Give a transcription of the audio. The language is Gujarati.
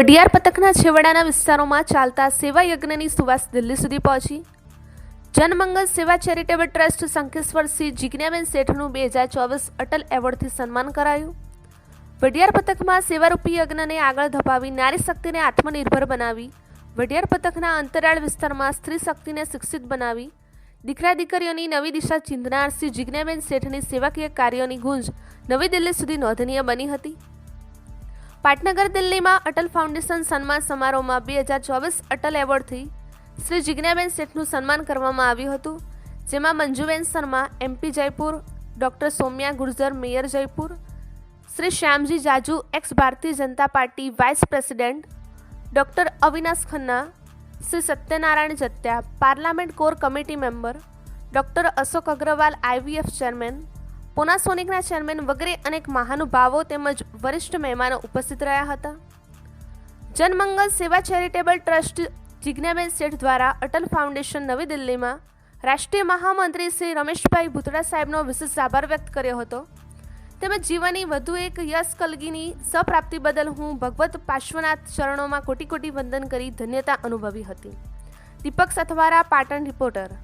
વડિયાર પથકના છેવાડાના વિસ્તારોમાં ચાલતા સેવા યજ્ઞની સુવાસ દિલ્હી સુધી પહોંચી. જનમંગલ સેવા ચેરિટેબલ ટ્રસ્ટ શંકેશ્વર શ્રી જિજ્ઞાબેન શેઠનું બે હજાર ચોવીસ અટલ એવોર્ડથી સન્માન કરાયું. વડિયાર પથકમાં સેવારૂપી યજ્ઞને આગળ ધપાવી નારી શક્તિને આત્મનિર્ભર બનાવી વડિયાર પથકના અંતરાળ વિસ્તારમાં સ્ત્રી શક્તિને શિક્ષિત બનાવી, દીકરા દીકરીઓની નવી દિશા ચિંધનાર શ્રી જિજ્ઞાબેન શેઠની સેવાકીય કાર્યોની ગુંજ નવી દિલ્હી સુધી નોંધનીય બની હતી. પાટનગર દિલ્હીમાં અટલ ફાઉન્ડેશન સન્માન સમારોહમાં બે હજાર ચોવીસ અટલ એવોર્ડથી શ્રી જિજ્ઞાબેન શેઠનું સન્માન કરવામાં આવ્યું હતું, જેમાં Manjuben Sharma MP Jaipur, doctor Saumya Gurjar, mayor Jaipur, Shri Shyamji Jaju, ex Bharatiya Janata Party vice president, doctor Avinash Khanna, Shri Satyanarayan Jatya, parliament core committee member, doctor Ashok Agarwal IVF chairman પોનાસોનિકના chairman વગેરે અનેક મહાનુભાવો તેમજ વરિષ્ઠ મહેમાનો ઉપસ્થિત રહ્યા હતા. જનમંગલ સેવા ચેરિટેબલ ટ્રસ્ટ જિજ્ઞાબેન શેઠ દ્વારા અટલ ફાઉન્ડેશન નવી દિલ્હીમાં રાષ્ટ્રીય મહામંત્રી શ્રી રમેશભાઈ ભૂતડા સાહેબનો વિશેષ આભાર વ્યક્ત કર્યો હતો. તેમજ જીવનની વધુ એક યશ કલગીની સપ્રાપ્તિ બદલ હું ભગવત પાર્શ્વનાથ ચરણોમાં કોટી કોટી વંદન કરી ધન્યતા અનુભવી હતી. દીપક સથવારા પાટણ રિપોર્ટર.